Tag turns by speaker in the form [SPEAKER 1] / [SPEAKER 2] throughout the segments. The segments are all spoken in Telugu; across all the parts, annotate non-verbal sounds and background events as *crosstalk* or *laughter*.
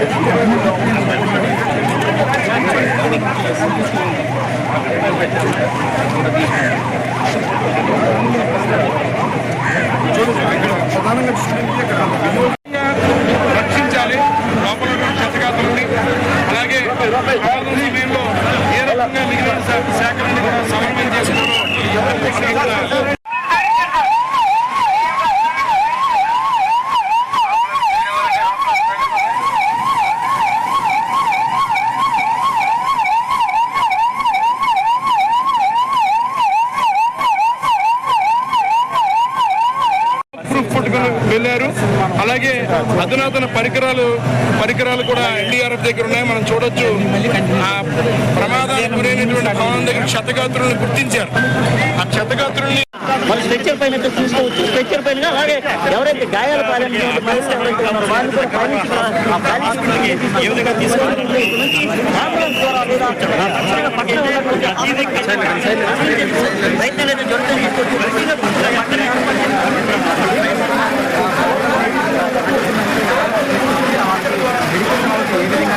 [SPEAKER 1] Yeah. *laughs* పరికరాలు పరికరాలు కూడా ఎన్డీఆర్ఎఫ్ దగ్గర ఉన్నాయి. మనం చూడొచ్చు. ఆ ప్రమాదానికి గురైనటువంటి భవనం దగ్గర క్షతగాత్రులను గుర్తించారు. ఆ క్షతగాత్రుల్ని
[SPEAKER 2] మరి స్ట్రెచ్చర్ పైన చూసుకోవచ్చు. స్ట్రెచ్చర్ పైన అలాగే ఎవరైతే గాయాలు పాలైనటువంటి మనుషులు ఎవరైతే ఉన్నారో వాళ్ళు కూడా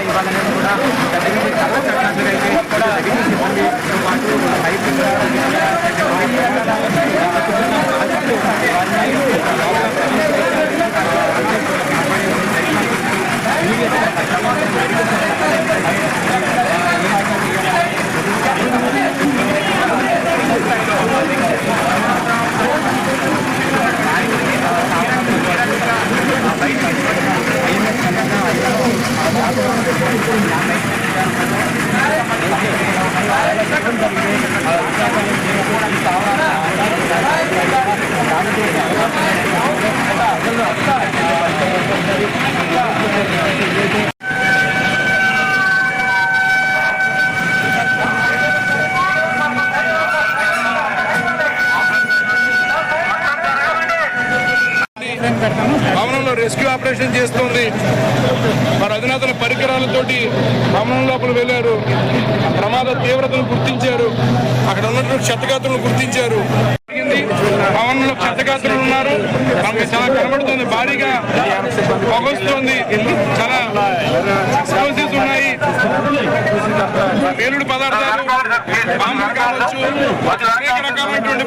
[SPEAKER 2] ఏ విధంగా తీసుకొని అంబులెన్స్ ద్వారా లేదా ఆ ఖచ్చితంగా పక్కన ఉన్నటువంటి పెడతాము
[SPEAKER 1] భవనంలో రెస్క్యూ ఆపరేషన్ చేస్తుంది. వారు అధునాతన పరికరాలతోటి భవనం లోపల వెళ్ళారు. ప్రమాద తీవ్రతను గుర్తించారు. అక్కడ ఉన్నటువంటి క్షతగాత్రులను గుర్తించారు. భవనంలో క్షతగాత్రులు ఉన్నారు. మనకి చాలా కనబడుతుంది. భారీగా పొగొస్తుంది. చాలా ఎక్స్ప్లోజివ్స్ ఉన్నాయి. పేలుడు పదార్థాలు బాంబులు కావచ్చు అనేక రకాలైనటువంటి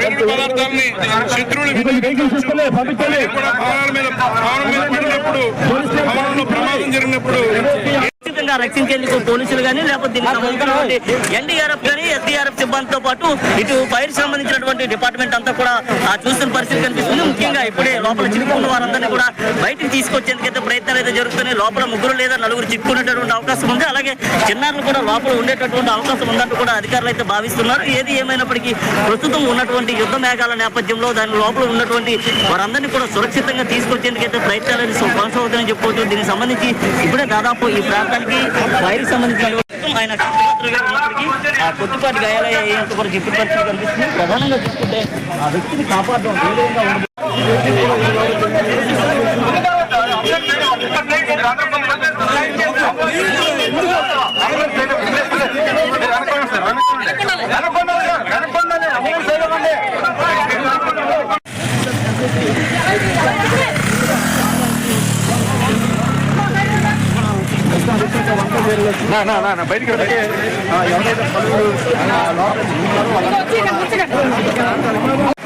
[SPEAKER 1] పేలుడు పదార్థాలని శత్రువులు కూడా భవనాల మీద భవనం మీద పడినప్పుడు భవనంలో ప్రమాదం జరిగినప్పుడు
[SPEAKER 2] ఖచ్చితంగా రక్షించేందుకు పోలీసులు కానీ లేకపోతే దీనికి సంబంధించినటువంటి ఎన్డీఆర్ఎఫ్ కానీ ఎస్డీఆర్ఎఫ్ సిబ్బందితో పాటు ఇటు ఫైర్ సంబంధించినటువంటి డిపార్ట్మెంట్ అంతా కూడా చూస్తున్న పరిస్థితి కనిపిస్తుంది. ముఖ్యంగా ఇప్పుడే లోపల చిక్కుకున్న వారందరినీ కూడా బయటికి తీసుకొచ్చేందుకైతే ప్రయత్నాలు అయితే జరుగుతున్నాయి. లోపల ముగ్గురు లేదా నలుగురు చిక్కుకునేటటువంటి అవకాశం ఉంది. అలాగే చిన్నారులు కూడా లోపల ఉండేటటువంటి అవకాశం ఉందంటూ కూడా అధికారులు అయితే భావిస్తున్నారు. ఏది ఏమైనప్పటికీ ప్రస్తుతం ఉన్నటువంటి యుద్ధ మేఘాల నేపథ్యంలో దాని లోపల ఉన్నటువంటి వారందరినీ కూడా సురక్షితంగా తీసుకొచ్చేందుకైతే ప్రయత్నాలు అయితే కొనసాగుతాయని చెప్పుకోవచ్చు. దీనికి సంబంధించి ఇప్పుడే దాదాపు ఈ ప్రాంతానికి ఫైర్ సంబంధించిన ఆయన ఉన్నప్పటికీ ఆ కొద్దిపాటి గాయాలయ్యేంత కూడా చెప్పిన పరిస్థితి కనిపిస్తుంది. ప్రధానంగా చూసుకుంటే ఆ వ్యక్తిని కాపాడడం ఏ విధంగా ఉండదు.
[SPEAKER 1] బయటికి ఈ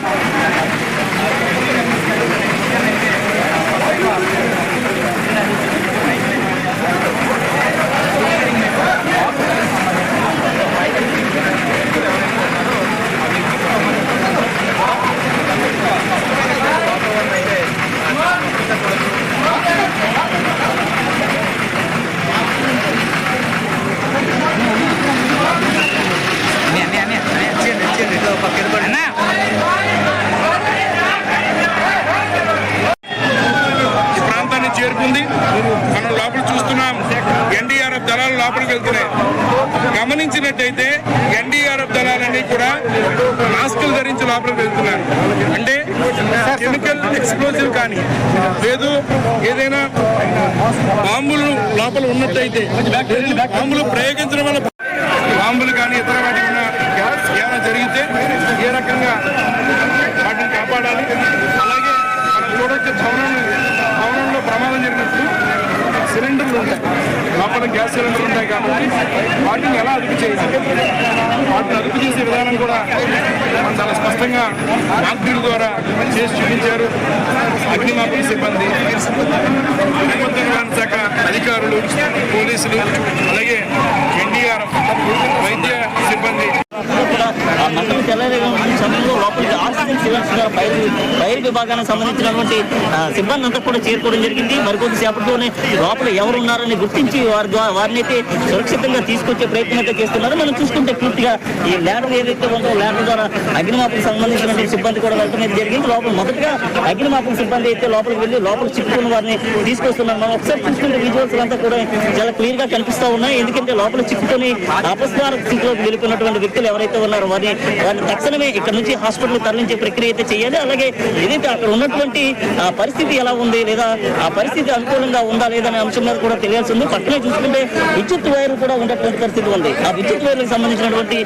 [SPEAKER 1] ప్రాంతాన్ని చేరుకుంది. మనం లోపల చూస్తున్నాం. ఎన్డీఆర్ఎఫ్ దళాలు లోపలికి వెళ్తున్నాయి. గమనించినట్టయితే ఎన్డీఆర్ఎఫ్ దళాలన్నీ కూడా మాస్కులు ధరించి లోపలికి వెళ్తున్నారు. అంటే కెమికల్ ఎక్స్ప్లోజివ్ కానీ లేదు ఏదైనా బాంబులు లోపల ఉన్నట్టయితే బాంబులు ప్రయోగించడం వల్ల బాంబులు కానీ ఇతర వాటి ఉన్న ఏమైనా జరిగితే ఏ రకంగా వాటిని కాపాడాలి? అలాగే మనం చూడొచ్చు భవనం భవనంలో ప్రమాదం జరిగినప్పుడు సిలిండర్లు ఉంటాయి. లోపల గ్యాస్ సిలిండర్లు ఉంటాయి కాబట్టి వాటిని ఎలా అదుపు చేయాలి? వాటిని అదుపు చేసే విధానం కూడా మనం చాలా స్పష్టంగా మాంత్రుల ద్వారా చేసి చూపించారు. అగ్నిమాపక సిబ్బంది విపత్తు శాఖ అధికారులు పోలీసులు అలాగే ఎన్డీఆర్ఎఫ్ వైద్య సిబ్బంది.
[SPEAKER 2] కూడా ఆ మంటలు చెల్లరేగిన సమయంలో లోపలికి ఆక్సిజన్ సిలిండర్స్ ద్వారా బయలు విభాగానికి సంబంధించినటువంటి సిబ్బంది అంతా కూడా చేరుకోవడం జరిగింది. మరికొద్ది సేపట్లోనే లోపల ఎవరు ఉన్నారని గుర్తించి వారి ద్వారా వారిని అయితే సురక్షితంగా తీసుకొచ్చే ప్రయత్నం అయితే చేస్తున్నారు. మనం చూసుకుంటే పూర్తిగా ఈ ల్యాడర్ ఏదైతే ఉందో ల్యాడర్ ద్వారా అగ్నిమాపకు సంబంధించినటువంటి సిబ్బంది కూడా వెళ్ళడం జరిగింది. లోపల మొదటగా అగ్నిమాపక సిబ్బంది అయితే లోపలికి వెళ్ళి లోపల చిక్కుకున్న వారిని తీసుకొస్తున్నారు. మనం ఒకసారి చూసుకుంటే విజువల్స్ అంతా కూడా చాలా క్లియర్గా కనిపిస్తా ఉన్నాయి. ఎందుకంటే లోపల చిక్కుకొని అపస్మార స్థితిలోకి వెళ్ళిపోయినటువంటి వ్యక్తులు ఎవరైతే వారిని వారిని తక్షణమే ఇక్కడ నుంచి హాస్పిటల్ తరలించే ప్రక్రియ అయితే చేయాలి. అలాగే ఏదైతే అక్కడ ఉన్నటువంటి ఆ, పరిస్థితి ఎలా ఉంది లేదా ఆ పరిస్థితి అనుకూలంగా ఉందా లేదా అనే అంశం మీద కూడా తెలియాల్సి ఉంది. పక్కనే చూసుకుంటే విద్యుత్ వైర్ కూడా ఉండేటువంటి పరిస్థితి ఉంది. ఆ విద్యుత్ వైర్లకు సంబంధించినటువంటి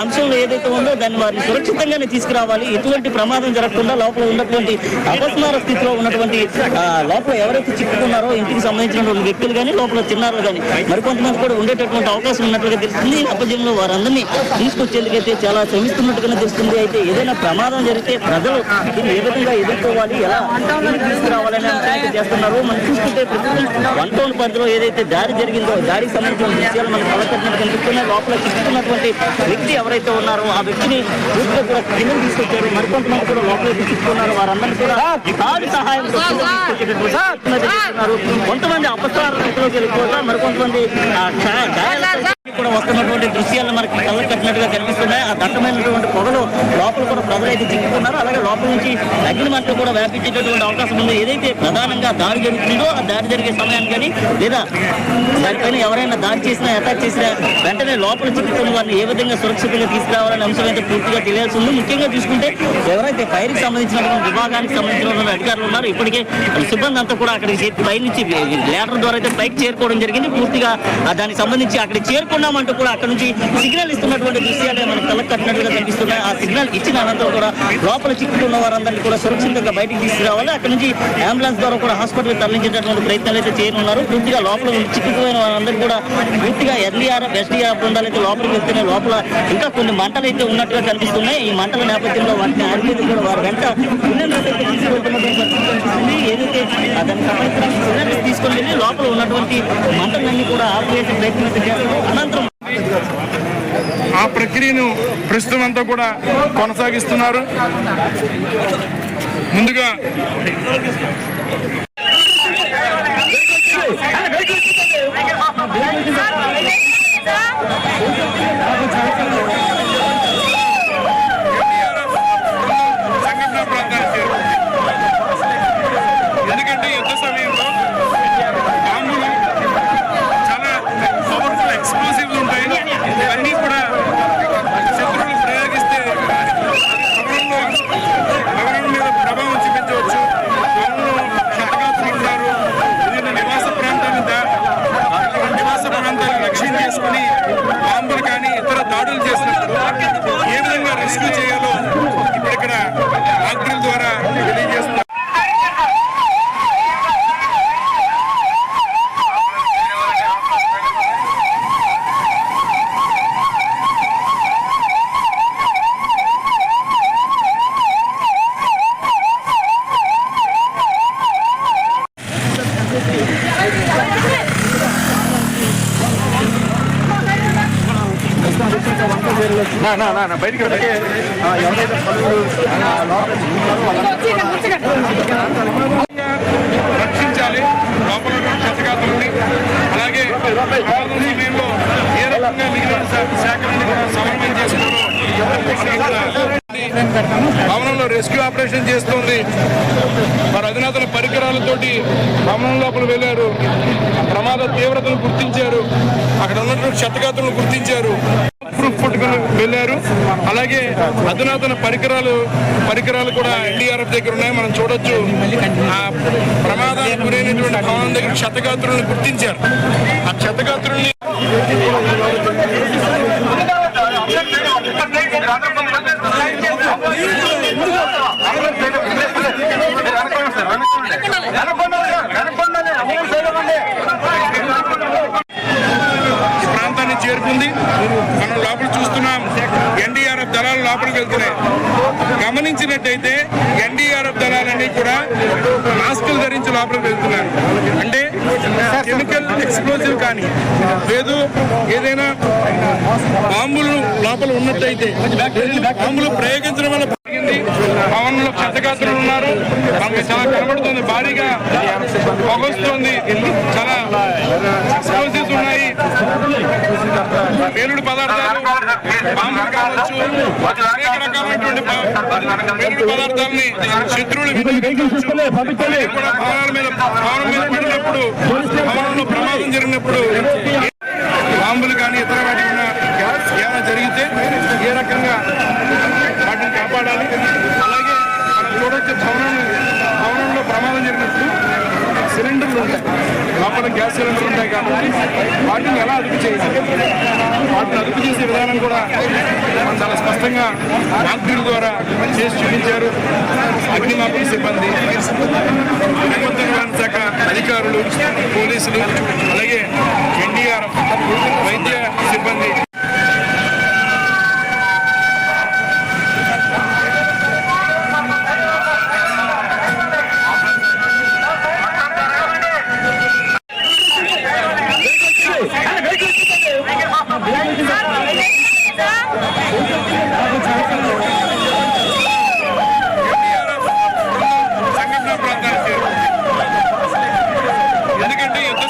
[SPEAKER 2] అంశంలో ఏదైతే ఉందో దాన్ని వారిని సురక్షితంగానే తీసుకురావాలి. ఎటువంటి ప్రమాదం జరగకుండా లోపల ఉన్నటువంటి అపస్మార స్థితిలో ఉన్నటువంటి లోపల ఎవరైతే చిక్కుకున్నారో ఇంటికి సంబంధించినటువంటి వ్యక్తులు కానీ లోపల చిన్నారులు కానీ మరికొంతమంది కూడా ఉండేటటువంటి అవకాశం ఉన్నట్లుగా తెలుస్తుంది. ఈ నేపథ్యంలో వారందరినీ తీసుకొచ్చేందుకైతే చాలా శ్రమిస్తున్నట్టుగానే తెలుస్తుంది. అయితే ఏదైనా ప్రమాదం జరిగితే ప్రజలు దీన్ని ఏ విధంగా ఎదుర్కోవాలి ఎలా తీసుకురావాలనే అయితే చేస్తున్నారు. మనం చూసుకుంటే వన్ టౌన్ పరిధిలో ఏదైతే దాడి జరిగిందో దాడికి సంబంధించిన దృశ్యాలు మనకు కలకట్టినట్టు కనిపిస్తున్నాయి. లోపల చిక్కుకున్నటువంటి వ్యక్తి ఎవరైతే ఉన్నారో ఆ వ్యక్తిని పూర్తిగా కూడా కింద తీసుకొచ్చారు. మరికొంతమంది కూడా లోపలికి చిక్కుకున్నారు వారందరినీ కూడా కాదు సహాయం కొంతమంది వెళ్ళిపోతా మరికొంతమంది కూడా వస్తున్నటువంటి దృశ్యాలు మనకి కలర్ కట్టినట్టుగా కనిపిస్తున్నాయి. ఆ దట్టమైనటువంటి పొగలు లోపల కూడా ప్రజలు అయితే చిక్కుతున్నారు. అలాగే లోపల నుంచి అగ్ని మంటలు కూడా వ్యాపించేటటువంటి అవకాశం ఉంది. ఏదైతే ప్రధానంగా దాడి జరుగుతుందో ఆ దాడి జరిగే సమయాన్ని కానీ లేదా దానిపైన ఎవరైనా దాడి చేసినా అటాక్ చేసినా వెంటనే లోపల చిక్కుతున్న వారిని ఏ విధంగా సురక్షితంగా తీసుకురావాలనే అంశం అయితే పూర్తిగా తెలియాల్సి ఉంది. ముఖ్యంగా చూసుకుంటే ఎవరైతే ఫైర్కి సంబంధించినటువంటి విభాగానికి సంబంధించినటువంటి అధికారులు ఉన్నారు ఇప్పటికే సిబ్బంది అంతా కూడా అక్కడికి పై నుంచి లేటర్ ద్వారా అయితే పైకి చేరుకోవడం జరిగింది. పూర్తిగా దానికి సంబంధించి అక్కడికి అంటూ కూడా అక్కడ నుంచి సిగ్నల్ ఇస్తున్నటువంటి దృశ్యాలే మనకు కళ్ళకు కట్టినట్టుగా కనిపిస్తున్నాయి. ఆ సిగ్నల్ ఇచ్చిన అనంతరం కూడా లోపల చిక్కుకున్న వారందరినీ కూడా సురక్షితంగా బయటికి తీసుకురావాలి. అక్కడ నుంచి అంబులెన్స్ ద్వారా కూడా హాస్పిటల్ తరలించేటటువంటి ప్రయత్నాలు అయితే చేయనున్నారు. పూర్తిగా లోపల చిక్కుకుపోయిన వారందరూ కూడా పూర్తిగా ఎన్డీఆర్ఎఫ్ ఎస్డీఆర్ఎఫ్ బృందాలు అయితే లోపలికి వెళ్తున్నాయి లోపల ఇంకా కొన్ని మంటలు అయితే ఉన్నట్టుగా కనిపిస్తున్నాయి. ఈ మంటల నేపథ్యంలో వాటిని ఆర్పేది కూడా వారి వెంట ఏదైతే దానికి సంబంధించిన తీసుకొని వెళ్ళి లోపల ఉన్నటువంటి మంటలన్నీ కూడా ఆపేసే ప్రయత్నం అయితే అనంతరం
[SPEAKER 1] ఆ ప్రక్రియను ప్రస్తుతం అంతా కూడా కొనసాగిస్తున్నారు. ముందుగా సంఘటనా ప్రాంతానికి చేరుకుంది. ఎందుకంటే యుద్ధ సమయంలో బాంబులు చాలా పవర్ఫుల్ ఎక్స్ప్లోసివ్స్ ఉంటాయి ఇవన్నీ కూడా శత్రువులు ప్రయోగిస్తే భవనంలో భవనం మీద ప్రభావం చూపించవచ్చు భవనంలో క్షతగాత్రులు ఉంటారు వివిధ నివాస ప్రాంతాలను దా- నివాస ప్రాంతాలను లక్ష్యం చేసుకుని బాంబులు కానీ ఇతర దాడులు చేసినప్పుడు ఏ విధంగా రెస్క్యూ చేయాలో ఇప్పుడు ఇక్కడ ఆగ్రిల్ ద్వారా తెలియజేస్తున్నారు బయటికి. ఎవరైతే పలువురు రక్షించాలి. లోపల క్షతగాత్రుల్ని అలాగే సమయంలో ఏ రకంగా మిగిలిన శా- శాఖలన్నీ కూడా సమన్వయం చేసుకోవడం భవనంలో రెస్క్యూ ఆపరేషన్ చేస్తుంది. వారు అధునాతన పరికరాలతోటి భవనం లోపల వెళ్ళారు. ప్రమాద తీవ్రతను గుర్తించారు. అక్కడ ఉన్నటువంటి క్షతగాత్రులను గుర్తించారు. పట్టుకుని వెళ్ళారు. అలాగే అధునాతన పరికరాలు పరికరాలు కూడా ఎన్డీఆర్ఎఫ్ దగ్గర ఉన్నాయి. మనం చూడొచ్చు. ఆ ప్రమాదానికి గురైనటువంటి భవనం దగ్గర క్షతగాత్రులను గుర్తించారు. ఆ క్షతగాత్రుల్ని
[SPEAKER 3] ప్రాంతాన్ని
[SPEAKER 1] చేరుకుంది. దళాలు లోపలికి వెళ్తున్నాయి. గమనించినట్టయితే ఎన్డీఆర్ఎఫ్ దళాలన్నీ కూడా మాస్కులు ధరించి లోపలికి వెళ్తున్నారు. అంటే కెమికల్ ఎక్స్ప్లోజివ్ కానీ లేదు ఏదైనా బాంబులు లోపల ఉన్నట్టయితే బాంబులు ప్రయోగించడం వల్ల భవనంలో క్షతగాత్రులు ఉన్నారు. మనకి చాలా కనబడుతుంది. భారీగా పొగొస్తుంది. చాలా ఎక్స్ప్లోజివ్స్ ఉన్నాయి. పేలుడు పదార్థాలు బాంబులు కావచ్చు అనేక రకాలైనటువంటి పేలుడు పదార్థాలని శత్రువులు కూడా భవనాల మీద భవనం మీద పడినప్పుడు భవనంలో ప్రమాదం జరిగినప్పుడు బాంబులు కానీ ఇతర వాటి ఉన్న ఏమైనా జరిగితే ఏ రకంగా మనం భవనం భవనంలో ప్రమాదం జరిగినప్పుడు సిలిండర్లు ఉంటాయి. లోపల గ్యాస్ సిలిండర్లు ఉంటాయి కాబట్టి వాటిని ఎలా అదుపు చేయాలి? వాటిని అదుపు చేసే విధానం కూడా మనం చాలా స్పష్టంగా మాంత్రుల ద్వారా చేసి చూపించారు. అగ్నిమాపక సిబ్బంది విపత్తు శాఖ అధికారులు పోలీసులు అలాగే ఎన్డీఆర్ఎఫ్ వైద్య సిబ్బంది ఎందుకంటే యుద్ధ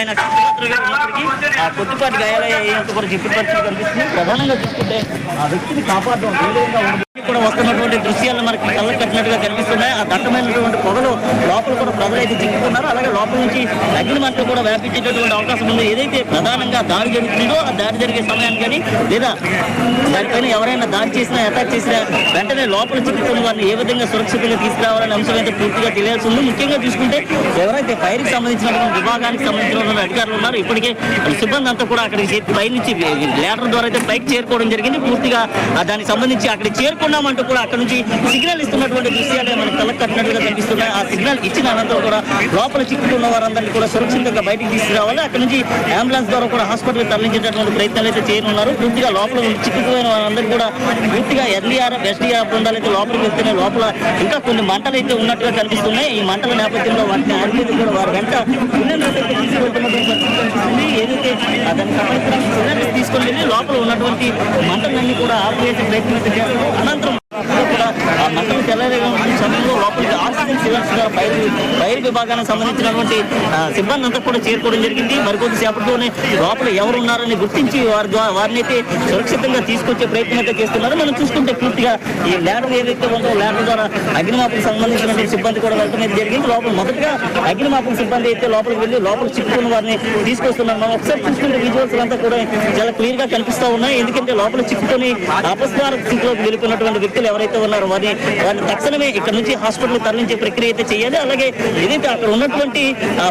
[SPEAKER 2] ఆయన క్షతగాత్రులుగా ఉన్నప్పటికీ ఆ కొద్దిపాటి గాయాలయ్యేంత వరకు చెప్పిన పరిస్థితి కనిపిస్తుంది? ప్రధానంగా చూసుకుంటే ఆ వ్యక్తిని కాపాడడం ఏ ఉండదు. కూడా వస్తున్నటువంటి దృశ్యాలు మనకి కళ్ళ కట్టినట్టుగా కనిపిస్తున్నాయి. ఆ దట్టమైనటువంటి పొగలు లోపల కూడా ప్రజలైతే చిక్కుతున్నారు. అలాగే లోపల నుంచి అగ్ని మంటలు కూడా వ్యాపించేటటువంటి అవకాశం ఉంది. ఏదైతే ప్రధానంగా దాడి జరుగుతుందో ఆ దాడి జరిగే సమయానికి కానీ లేదా దానిపైన ఎవరైనా దాడి చేసినా అటాక్ చేసినా వెంటనే లోపల చిక్కుతున్న వారిని ఏ విధంగా సురక్షితంగా తీసుకురావాలనే అంశం అయితే పూర్తిగా తెలియాల్సి ఉంది. ముఖ్యంగా చూసుకుంటే ఎవరైతే ఫైర్కి సంబంధించినటువంటి విభాగానికి సంబంధించిన అధికారులు ఉన్నారు ఇప్పటికే సిబ్బంది అంతా కూడా అక్కడికి చేరి పై లేటర్ ద్వారా అయితే పైకి చేరుకోవడం జరిగింది. పూర్తిగా దానికి సంబంధించి అక్కడికి చేరుకున్నామంటూ కూడా అక్కడ నుంచి సిగ్నల్ ఇస్తున్నటువంటి దృశ్యాలే మనకు కళ్ళకు కట్టినట్టుగా కనిపిస్తున్నాయి. ఆ సిగ్నల్ ఇచ్చిన అనంతరం కూడా లోపల చిక్కుకున్న వారందరినీ కూడా సురక్షితంగా బయటికి తీసుకురావాలి. అక్కడ నుంచి అంబులెన్స్ ద్వారా కూడా హాస్పిటల్ తరలించేటటువంటి ప్రయత్నాలు అయితే చేయనున్నారు. పూర్తిగా లోపల చిక్కుకుపోయిన వారందరూ కూడా పూర్తిగా ఎన్డీఆర్ఎఫ్ ఎస్డీఆర్ఎఫ్ బృందాలు అయితే లోపలికి వెళ్తున్నాయి. లోపల ఇంకా కొన్ని మంటలు అయితే ఉన్నట్టుగా కనిపిస్తున్నాయి. ఈ మంటల నేపథ్యంలో వాటిని ఆర్మీలు కూడా వారి వెంట ఏదైతే దానికి సంబంధించిన సిలిండర్స్ తీసుకొని వెళ్ళి లోపల ఉన్నటువంటి మంటలన్నీ కూడా ఆపివేసే ప్రయత్నం అయితే చేస్తారు అనంతరం కూడా ఆ సమయంలో లోపలికి ఆక్సిజన్ సిలిండర్స్ ద్వారా ఫైర్ ఫైర్ విభాగానికి సంబంధించినటువంటి సిబ్బంది అంతా కూడా చేరుకోవడం జరిగింది. మరికొద్ది సేపట్లోనే లోపల ఎవరు ఉన్నారని గుర్తించి వారి ద్వారా వారిని అయితే సురక్షితంగా తీసుకొచ్చే ప్రయత్నం అయితే చేస్తున్నారు. మనం చూసుకుంటే పూర్తిగా ఈ ల్యాడర్ ఏదైతే ఉందో ల్యాడర్ ద్వారా అగ్నిమాపకు సంబంధించినటువంటి సిబ్బంది కూడా వెళ్ళడం అయితే జరిగింది. లోపల మొదటగా అగ్నిమాపక సిబ్బంది అయితే లోపలికి వెళ్ళి లోపల చిక్కుకున్న వారిని తీసుకొస్తున్నారు. మనం ఒకసారి చూసుకుంటే విజువల్స్ అంతా కూడా చాలా క్లియర్గా కనిపిస్తా ఉన్నాయి. ఎందుకంటే లోపల చిక్కుకొని అపస్మార స్థితిలోకి వెళ్ళిపోయినటువంటి వ్యక్తులు ఎవరైతే ఉన్నారో వారిని వారిని తక్షణమే ఇక్కడ నుంచి హాస్పిటల్ తరలించే ప్రక్రియ అయితే చేయాలి. అలాగే ఏదైతే అక్కడ ఉన్నటువంటి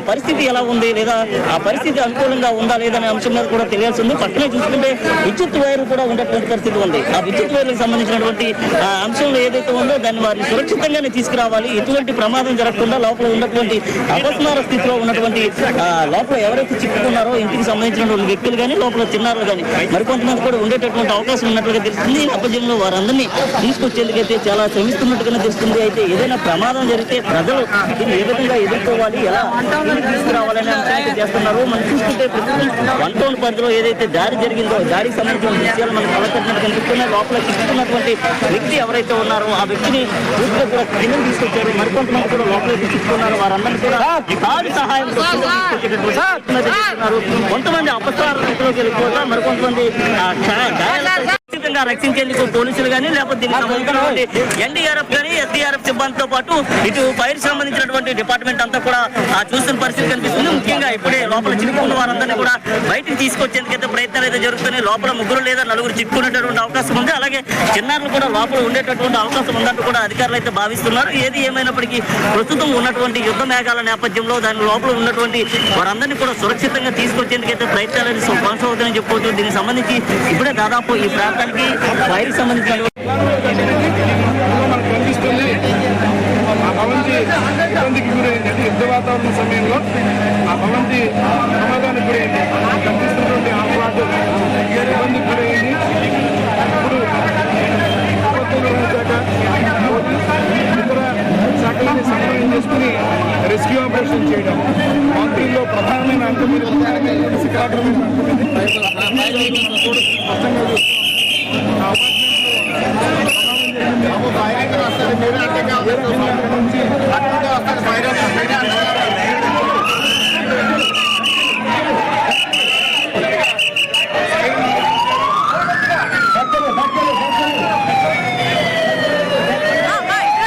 [SPEAKER 2] పరిస్థితి ఎలా ఉంది లేదా ఆ పరిస్థితి అనుకూలంగా ఉందా లేదనే అంశం మీద కూడా తెలియాల్సి ఉంది. పక్కనే చూసుకుంటే విద్యుత్ వైర్ కూడా ఉండేటువంటి పరిస్థితి ఉంది. ఆ విద్యుత్ వైర్లకు సంబంధించినటువంటి అంశంలో ఏదైతే ఉందో దాన్ని వారిని సురక్షితంగానే తీసుకురావాలి. ఎటువంటి ప్రమాదం జరగకుండా లోపల ఉన్నటువంటి అపస్మార స్థితిలో ఉన్నటువంటి లోపల ఎవరైతే చిక్కుకున్నారో ఇంటికి సంబంధించినటువంటి వ్యక్తులు కానీ లోపల చిన్నారులు కానీ మరికొంతమంది కూడా ఉండేటటువంటి అవకాశం ఉన్నట్లుగా తెలుస్తుంది. ఈ నేపథ్యంలో వారందరినీ తీసుకొచ్చేందుకైతే చాలా శ్రమిస్తున్నట్టుగానే తెలుస్తుంది. అయితే ఏదైనా ప్రమాదం జరిగితే ప్రజలు దీన్ని ఏ విధంగా ఎదుర్కోవాలి ఎలా తీసుకురావాలనే అంశాన్ని చేస్తున్నారు. మనం చూసుకుంటే వన్ టౌన్ పరిధిలో ఏదైతే దాడి జరిగిందో దాడికి సంబంధించిన విషయాలు మనకు కలకట్టినట్టు కనిపిస్తున్నాయి. లోపల చిక్కుకున్నటువంటి వ్యక్తి ఎవరైతే ఉన్నారో ఆ వ్యక్తిని పూర్తిగా కూడా కిందకి తీసుకొచ్చారు. మరికొంతమంది కూడా లోపలికి చిక్కుకున్నారు వారందరినీ కూడా అయితే చేస్తున్నారు కొంతమంది అపస్మార స్థితిలోకి మరికొంతమంది ఆ, గా- గాయాలతో ఖచ్చితంగా రక్షించేందుకు పోలీసులు కానీ లేకపోతే దీనికి సంబంధించినటువంటి ఎన్డీఆర్ఎఫ్ కానీ ఎస్డీఆర్ఎఫ్ సిబ్బందితో పాటు ఇటు ఫైర్ సంబంధించినటువంటి డిపార్ట్మెంట్ అంతా కూడా ఆ చూస్తున్న పరిస్థితి కనిపిస్తుంది ముఖ్యంగా ఇప్పుడే లోపల చిక్కుకున్న వారందరినీ కూడా బయటికి తీసుకొచ్చేందుకైతే ప్రయత్నాలు అయితే జరుగుతున్నాయి లోపల ముగ్గురు లేదా నలుగురు చిక్కుకునేటటువంటి అవకాశం ఉంది అలాగే చిన్నారులు కూడా లోపల ఉండేటటువంటి అవకాశం ఉందంటూ కూడా అధికారులు అయితే భావిస్తున్నారు ఏది ఏమైనప్పటికీ ప్రస్తుతం ఉన్నటువంటి యుద్ధ మేఘాల నేపథ్యంలో దాని లోపల ఉన్నటువంటి వారందరినీ కూడా సురక్షితంగా తీసుకొచ్చేందుకైతే ప్రయత్నాలు కొనసాగుతాయని చెప్పుకోవచ్చు దీనికి సంబంధించి ఇప్పుడే దాదాపు ఈ ప్రాంతానికి ఫైర్ సంబంధించిన
[SPEAKER 1] కనిపిస్తుంది ఆ భవంతి ఇబ్బందికి గురైంది అంటే యుద్ధ వాతావరణ సమయంలో ఆ భవంతి ప్రమాదానికి గురైంది కనిపిస్తున్నటువంటి ఆ ప్లాట్ ఇబ్బందికి గురైంది ఇప్పుడు ఇతర శాఖలని సమన్వయం చేసుకుని రెస్క్యూ ఆపరేషన్ చేయడం మంత్రుల్లో ప్రధానమైన అంకమైన శిఖరాగ్రమైన అంకమైంది మీరు చూస్తున్నాం. ఆ బయట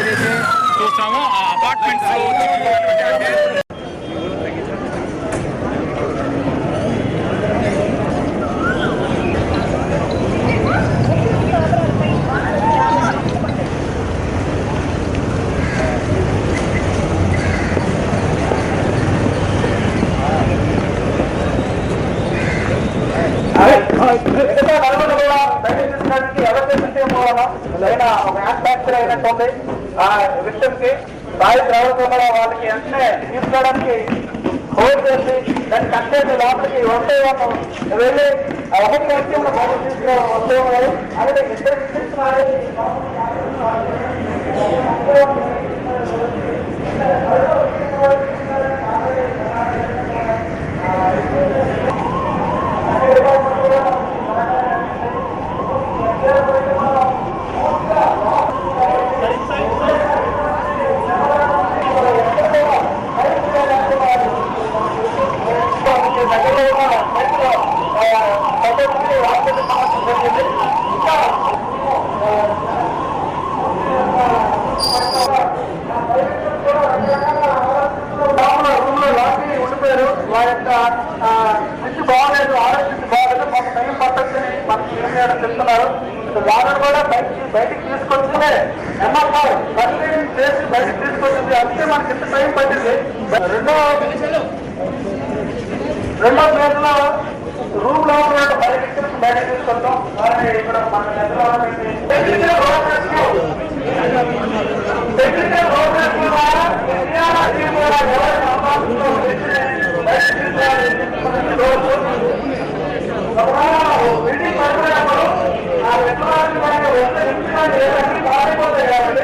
[SPEAKER 1] ఏదైతే చూస్తామో ఆ అపార్ట్మెంట్స్లో చిక్కుకున్నటువంటి అంటే
[SPEAKER 3] మిగతా నలుగురు కూడా బయటకు తీసుకోవడానికి ఎవరి విషయం మూలన ఏదైనా ఒక యాడ్ ఫ్యాక్టరీ అయినట్టుంది ఆ విషయం కి బాధ్యత రావడం కూడా వాళ్ళకి వెంటనే తీసుకోవడానికి హోల్డ్ చేసి దాన్ని కట్టేసి లోపలికి వస్తే వెళ్ళి ఆ ఒకటి వచ్చి మన బయట తీసుకురావడం వస్తూ అలాగే ఇద్దరు తీసుకున్నారు బయటకు తీసుకొస్తాం అలానే ఇక్కడ మన టెక్నికల్ రోడ్ రెస్క్యూ టెక్నికల్ ఇబ్బంది పడుతుంది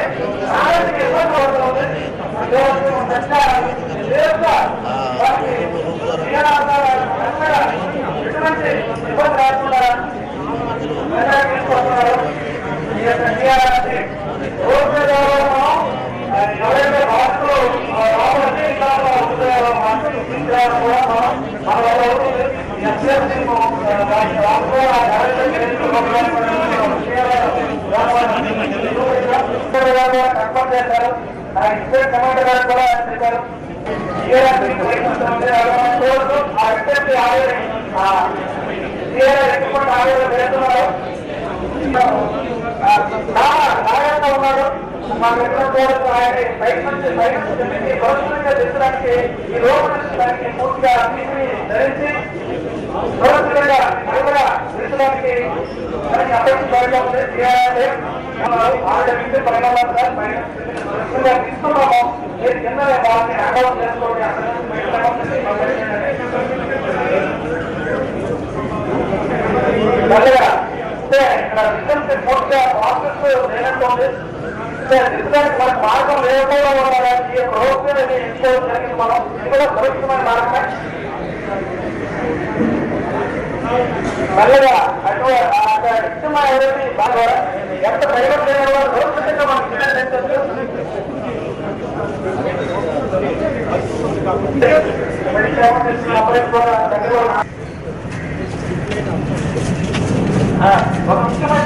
[SPEAKER 3] ఎటువంటి ఇబ్బంది రాకుండా ఈ యొక్క చేయాలంటే రోడ్డు మీద ఎవరైతే వాస్తు రాబట్టి ఇట్లా మనసులు తీసుకురావడం కూడా ఆ ఇద్దరు కమాండర్ ఎక్కువ ఆవేదన చేస్తున్నారు. నారాయణ ఉన్నాడు మా దగ్గర ఆయన బయట నుంచి బయట నుంచి భవిష్యత్తుగా తెచ్చడానికి ఈ పూర్తిగా అన్నింటినీ ధరించి కూడా తెచ్చడానికి ఉంది. చేయాలి ఆవిడ పరిణామాలు తీసుకున్నాము. మీరు కింద వాళ్ళని చేసుకోండి బయట పంపించి పంపించండి. మెల్లగా అంటే ఇక్కడ రిజల్ట్ పూర్తిగా ప్రాసెస్ లేనట్టుంది అంటే రిజల్ట్ మనకు మార్గం లేకపోవడం వల్ల ఈ ప్రభుత్వం ఎంచుకోవడం జరిగింది మనం ఇది కూడా సురక్షితమైన మార్గమే మెల్లగా అటు ఇష్టం ఎవరైతే బాగా ఎంత ప్రైవేట్ లేని వాళ్ళు సురక్షితంగా మనకి ఒక
[SPEAKER 1] ముఖ్యమైన